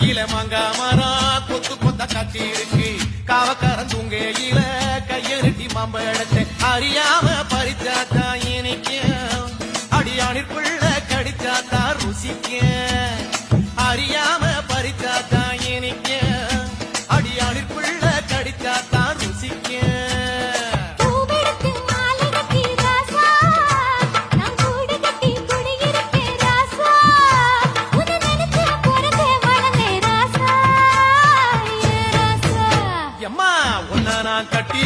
கையில மாங்காய் மரா கொத்து கொத்த கட்டி இருக்கு. காவக்காரன் தூங்கையில கையெழுட்டி மாம்பழத்தை அறியாம உன்ன நான் கட்டி